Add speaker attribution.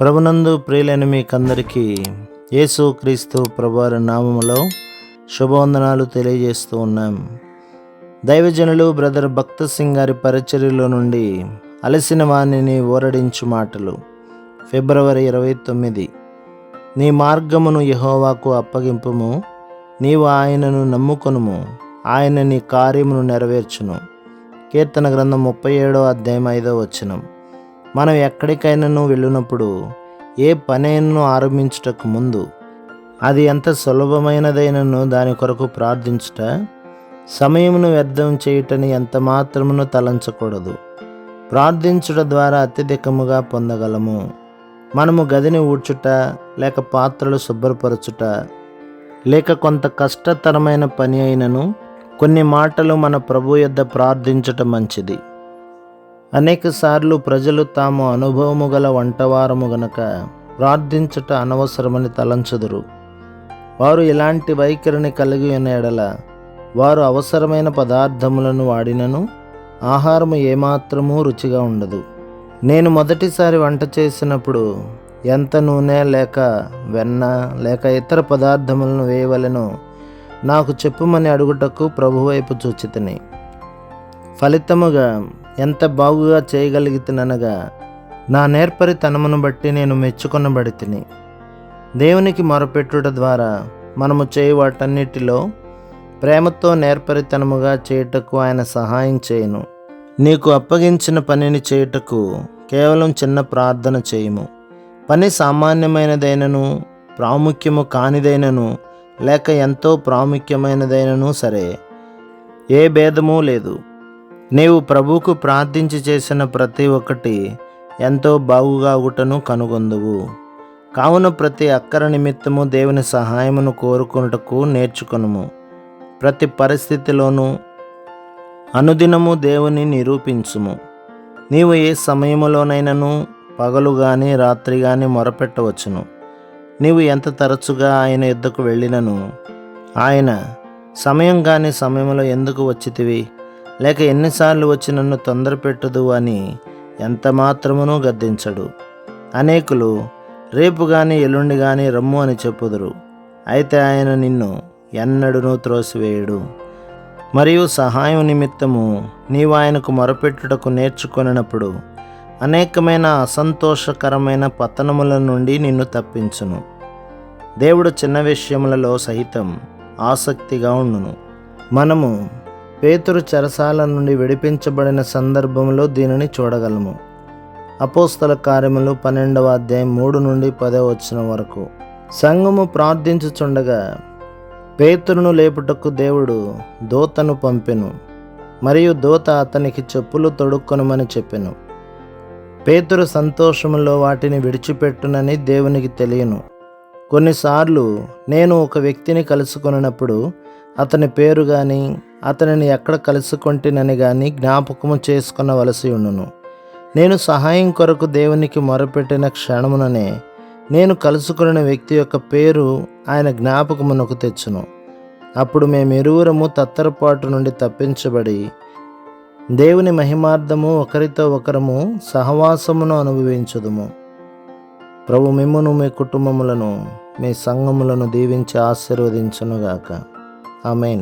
Speaker 1: ప్రభునందు ప్రియులైన మీకందరికీ యేసు క్రీస్తు ప్రభువారి నామములో శుభవందనాలు తెలియజేస్తూ ఉన్నాం. దైవజనులు బ్రదర్ భక్త సింగ్ గారి పరిచర్యలో నుండి అలసిన వాణిని ఓరడించు మాటలు. ఫిబ్రవరి ఇరవై తొమ్మిది. నీ మార్గమును యహోవాకు అప్పగింపుము. నీవు ఆయనను నమ్ముకొనుము. ఆయన నీ కార్యమును నెరవేర్చును. కీర్తన గ్రంథం ముప్పై ఏడో అధ్యాయం ఐదో వచనం. మనం ఎక్కడికైనాను వెళ్ళినప్పుడు ఏ పనైనను ఆరంభించుటకు ముందు అది ఎంత సులభమైనదైనను దాని కొరకు ప్రార్థించుట సమయమును వ్యర్థం చేయుటని ఎంత మాత్రమును తలంచకూడదు. ప్రార్థించుట ద్వారా అత్యధికముగా పొందగలము. మనము గదిని ఊడ్చుట లేక పాత్రలు శుభ్రపరచుట లేక కొంత కష్టతరమైన పని అయినను కొన్ని మాటలు మన ప్రభు యొద్ద ప్రార్థించటం మంచిది. అనేకసార్లు ప్రజలు తాము అనుభవము గల వంటవారము గనక ప్రార్థించుట అనవసరమని తలంచుదురు. వారు ఇలాంటి వైఖరిని కలిగి ఉన్న ఎడల వారు అవసరమైన పదార్థములను వాడినను ఆహారము ఏమాత్రమూ రుచిగా ఉండదు. నేను మొదటిసారి వంట చేసినప్పుడు ఎంత నూనె లేక వెన్న లేక ఇతర పదార్థములను వేయవలెనో నాకు చెప్పుమని అడుగుటకు ప్రభువైపు చూచితిని. ఫలితముగా ఎంత బాగుగా చేయగలిగితేననగా నా నేర్పరితనమును బట్టి నేను మెచ్చుకొనబడి తిని దేవునికి మొరపెట్టుట ద్వారా మనము చేయి వాటన్నిటిలో ప్రేమతో నేర్పరితనముగా చేయుటకు ఆయన సహాయం చేయను. నీకు అప్పగించిన పనిని చేయుటకు కేవలం చిన్న ప్రార్థన చేయము. పని సామాన్యమైనదైనను ప్రాముఖ్యము కానిదైనను లేక ఎంతో ప్రాముఖ్యమైనదైనను సరే ఏ భేదమూ లేదు. నీవు ప్రభువుకు ప్రార్థించి చేసిన ప్రతి ఒక్కటి ఎంతో బాగుగా అగుటను కనుగొందువు. కావున ప్రతి అక్కర నిమిత్తము దేవుని సహాయమును కోరుకొనుటకు నేర్చుకునుము. ప్రతి పరిస్థితిలోనూ అనుదినము దేవుని నిరూపించుము. నీవు ఏ సమయములోనైనాను పగలు గాని రాత్రి గాని మొరపెట్టవచ్చును. నీవు ఎంత తరచుగా ఆయన యుద్ధకు వెళ్ళినను? ఆయన సమయం కాని సమయంలో ఎందుకు వచ్చితివి? లేక ఎన్నిసార్లు వచ్చి నన్ను తొందర పెట్టదు అని ఎంత మాత్రమునూ గద్దించడు. అనేకులు రేపు కానీ ఎల్లుండి కానీ రమ్ము అని చెప్పుదురు. అయితే ఆయన నిన్ను ఎన్నడూనూ త్రోసివేయడు. మరియు సహాయం నిమిత్తము నీవు ఆయనకు మొరపెట్టుటకు నేర్చుకొనినప్పుడు అనేకమైన అసంతోషకరమైన పతనముల నుండి నిన్ను తప్పించును. దేవుడు చిన్న విషయములలో సహితం ఆసక్తిగా ఉండును. మనము పేతురు చెరసాల నుండి విడిపించబడిన సందర్భంలో దీనిని చూడగలము. అపోస్తల కార్యములు పన్నెండవ అధ్యాయం మూడు నుండి పదవ వచ్చిన వరకు. సంఘము ప్రార్థించుచుండగా పేతురును లేపుటకు దేవుడు దూతను పంపెను మరియు దూత అతనికి చెప్పులు తొడుక్కొనమని చెప్పెను. పేతురు సంతోషములో వాటిని విడిచిపెట్టునని దేవునికి తెలియను. కొన్నిసార్లు నేను ఒక వ్యక్తిని కలుసుకొనినప్పుడు అతని పేరు కానీ అతనిని ఎక్కడ కలుసుకొంటినని కానీ జ్ఞాపకము చేసుకునవలసి ఉండును. నేను సహాయం కొరకు దేవునికి మొరపెట్టిన క్షణముననే నేను కలుసుకున్న వ్యక్తి యొక్క పేరు ఆయన జ్ఞాపకమునకు తెచ్చును. అప్పుడు మేమిరువురము తత్తరపాటు నుండి తప్పించబడి దేవుని మహిమార్థము ఒకరితో ఒకరము సహవాసమును అనుభవించుదుము. ప్రభు మిమ్మును మీ కుటుంబములను మీ సంఘములను దీవించి ఆశీర్వదించునుగాక. അമേൻ